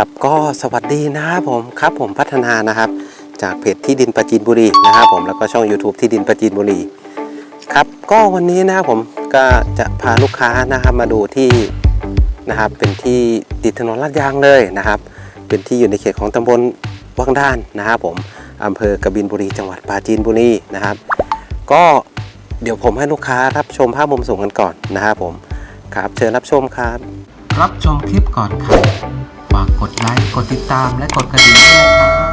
ครับก็สวัสดีนะครับผมครับผมพัฒนานะครับ จากเพจที่ดินประจีนบุรีนะครับผมแล้วก็ช่อง YouTube ที่ดินประจีนบุรีครับก็วันนี้นะครับผมก็จะพาลูกค้านะครับมาดูที่นะครับเป็นที่ติดถนนลาดยางเลยนะครับ เป็นที่อยู่ในเขตของตำบลวังด้านนะครับผมอำเภอกบินบุรีจังหวัดปราจีนบุรีนะครับ ก็เดี๋ยวผมให้ลูกค้ารับชมภาพมุมสูงกันก่อนนะครับผมครับเชิญรับชมครับ รับชมคลิปก่อนครับ ฝากกดไลค์ กดติดตามและกดกระดิ่งด้วยนะครับ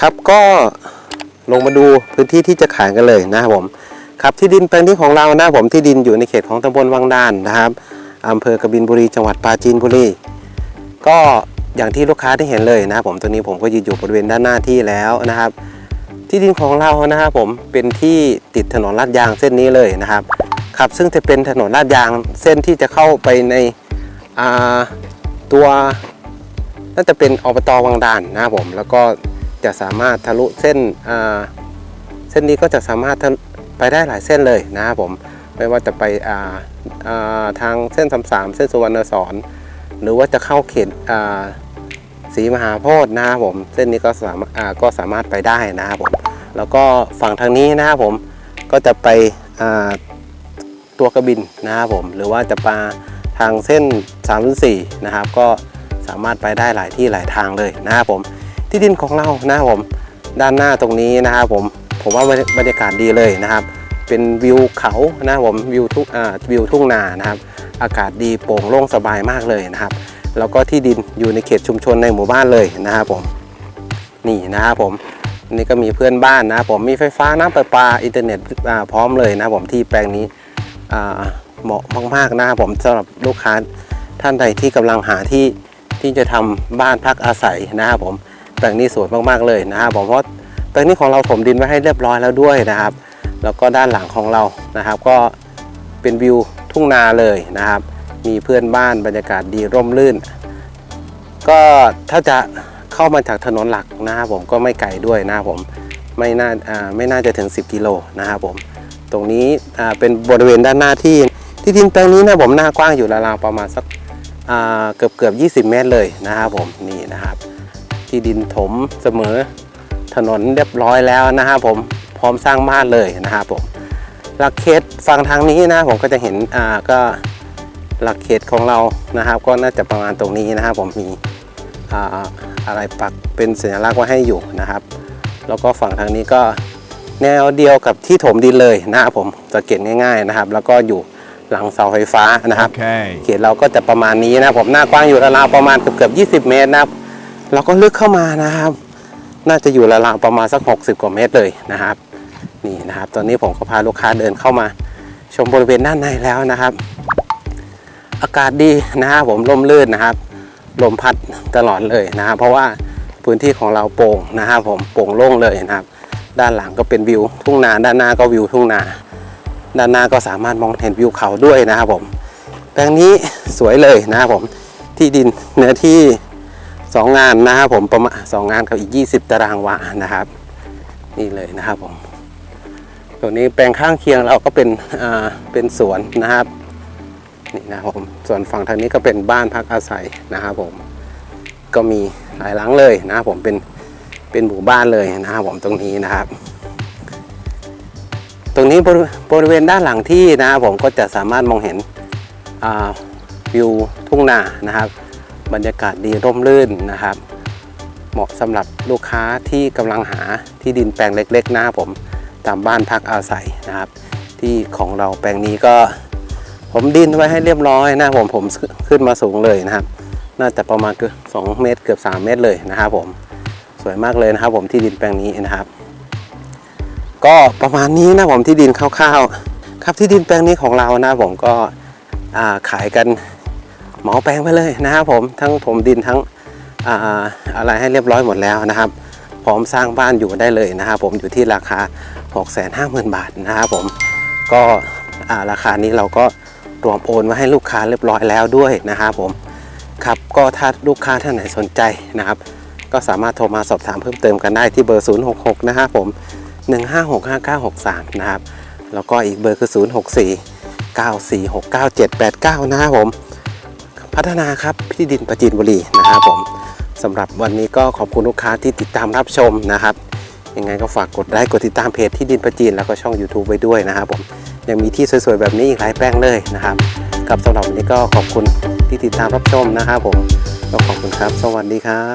ครับก็ลงมาดูพื้นที่ที่จะขายกันเลยนะครับผมครับที่ดินแปลงนี้ของเรานะผมที่ดินอยู่ในเขตของตำบลวังดานนะครับอำเภอกบินบุรีจังหวัดปราจีนบุรีก็อย่างที่ลูกค้าได้เห็นเลยนะผมตัวนี้ผมก็ยืนอยู่บริเวณด้านหน้าที่แล้วนะครับ ที่ดินของเรานะครับผมเป็นที่ติดถนนลาดยางเส้นนี้เลยนะครับครับซึ่งจะเป็นถนนลาดยางเส้นที่จะเข้าไปในตัวน่าจะเป็นอบตวังดานนะครับผมแล้วก็ จะสามารถทะลุเส้นเส้นนี้ก็จะสามารถไปได้หลายเส้นเลยนะครับผมไม่ว่าจะไปาาทางเส้นสามสามเส้นสุวรรณสอนหรือว่าจะเข้าเขตอ่าศรีมหาโพธิ์นะครับผม เส้นนี้ก็สามารถก็สามารถไปได้นะครับผมแล้วก็ฝั่งทางนี้นะครับผมก็จะไปตัวกระบินนะครับผมหรือว่าจะมาทางเส้น304นะครับ ก็สามารถไปได้หลายที่หลายทางเลยนะครับผม ที่ดินของเรานะครับผมด้านหน้าตรงนี้นะครับผมผมว่าบรรยากาศดีเลยนะครับ เป็นวิวเขานะครับผมวิวทุ่งวิวทุ่งนานะครับ อากาศดีโปร่งโล่งสบายมากเลยนะครับ แล้วก็ที่ดินอยู่ในเขตชุมชนในหมู่บ้านเลยนะครับผมนี่นะครับผมนี่ก็มีเพื่อนบ้านนะครับผมมีไฟฟ้าน้ำประปาอินเทอร์เน็ตพร้อมเลยนะครับผมที่แปลงนี้เหมาะมากๆนะครับผมสำหรับลูกค้าท่านใดที่กำลังหาที่ที่จะทำบ้านพักอาศัยนะครับผม แปลงนี้สวยมากๆเลยนะครับผมเพราะแปลงนี้ของเราถมดินไว้ให้เรียบร้อยแล้วด้วยนะครับ แล้วก็ด้านหลังของเรานะครับ ก็เป็นวิวทุ่งนาเลยนะครับ มีเพื่อนบ้านบรรยากาศดีร่มรื่น ก็ถ้าจะเข้ามาจากถนนหลักนะครับผมก็ไม่ไกลด้วยนะครับผมไม่น่าไม่น่าจะถึง 10 กิโลนะครับผมตรงนี้เป็นบริเวณด้านหน้าที่ที่ดินแปลงนี้นะผมหน้ากว้างอยู่ราวๆประมาณสักเกือบเกือบ 20 เมตรเลยนะครับผมนี่นะครับ ที่ดินถมเสมอถนนเรียบร้อยแล้วนะครับผมพร้อมสร้างบ้านเลยนะครับผมหลักเขตฝั่งทางนี้นะผมก็จะเห็นอ่าก็หลักเขตของเรานะครับ ก็น่าจะประมาณตรงนี้นะครับ ผมมีอ่าอะไรปักเป็นสัญลักษณ์ไว้ให้อยู่นะครับ แล้วก็ฝั่งทางนี้ก็แนวเดียวกับที่ถมดินเลยนะครับผมสังเกตง่ายๆนะครับ แล้วก็อยู่หลังเสาไฟฟ้านะครับ Okay. เขตเราก็จะประมาณนี้นะครับผมหน้ากว้างอยู่ราวๆประมาณเกือบเกือบ20 เมตรนะครับ เราก็ลึกเข้ามานะครับ น่าจะอยู่ราวประมาณสัก 60 กว่าเมตรเลยนะครับ นี่นะครับ ตอนนี้ผมก็พาลูกค้าเดินเข้ามาชมบริเวณด้านในแล้วนะครับ อากาศดีนะครับผมลมลื่นนะครับ ลมพัดตลอดเลยนะครับ เพราะว่าพื้นที่ของเราโปร่งนะครับผมโปร่งโล่งเลยนะครับ ด้านหลังก็เป็นวิวทุ่งนา ด้านหน้าก็วิวทุ่งนา ด้านหน้าก็สามารถมองเห็นวิวเขาด้วยนะครับผมแปลงนี้สวยเลยนะครับผมที่ดินเนื้อที่ สองงานนะครับผมประมาณสองงานกับอีก 20 ตารางวานะครับ นี่เลยนะครับผมตัวนี้แปลงข้างเคียงเราก็เป็นอ่าเป็นสวนนะครับนี่นะครับผมส่วนฝั่งทางนี้ก็เป็นบ้านพักอาศัยนะครับผมก็มีหลายหลังเลยนะครับผมเป็นเป็นหมู่บ้านเลยนะครับผมตรงนี้นะครับ ตรงนี้บริเวณด้านหลังที่นะครับผมก็จะสามารถมองเห็นวิวทุ่งนานะครับ บรรยากาศดีร่มรื่นนะครับ เหมาะสำหรับลูกค้าที่กำลังหาที่ดินแปลงเล็กๆนะครับผมตามบ้านพักอาศัยนะครับ ที่ของเราแปลงนี้ก็ผมดินไว้ให้เรียบร้อยนะผมผมขึ้นมาสูงเลยนะครับ น่าจะประมาณเกือบสองเมตรเกือบ 3 เมตรเลยนะครับผมสวยมากเลยนะครับ ผมที่ดินแปลงนี้นะครับ ก็ประมาณนี้นะผมที่ดินคร่าวๆครับที่ดินแปลงนี้ของเรานะผมก็ขายกัน เหมาแปลงไปเลยนะครับผมทั้งถมดินทั้งอ่าอะไรให้เรียบร้อยหมดแล้วนะครับ พร้อมสร้างบ้านอยู่ได้เลยนะครับผมอยู่ที่ราคา 650,000 บาทนะครับผมก็ราคานี้เราก็รวมโอนมาให้ลูกค้าเรียบร้อยแล้วด้วยนะครับผมครับก็ถ้าลูกค้าท่านไหนสนใจนะครับ ก็สามารถโทรมาสอบถามเพิ่มเติมกันได้ที่เบอร์ 066 นะครับผม 1565963 นะครับ แล้วก็อีกเบอร์คือ 064 9469789 นะครับผม พัฒนาครับที่ดินประจินบุรีนะครับผมสำหรับวันนี้ก็ขอบคุณลูกค้าที่ติดตามรับชมนะครับยังไงก็ฝากกดไลค์กดติดตามเพจที่ดินประจีนแล้วก็ช่อง YouTube ไว้ด้วยนะครับผมยังมีที่สวยๆแบบนี้อีกหลายแปลงเลยนะครับกับสำหรับวันนี้ก็ขอบคุณที่ติดตามรับชมนะครับผมก็ขอบคุณครับ สวัสดีครับ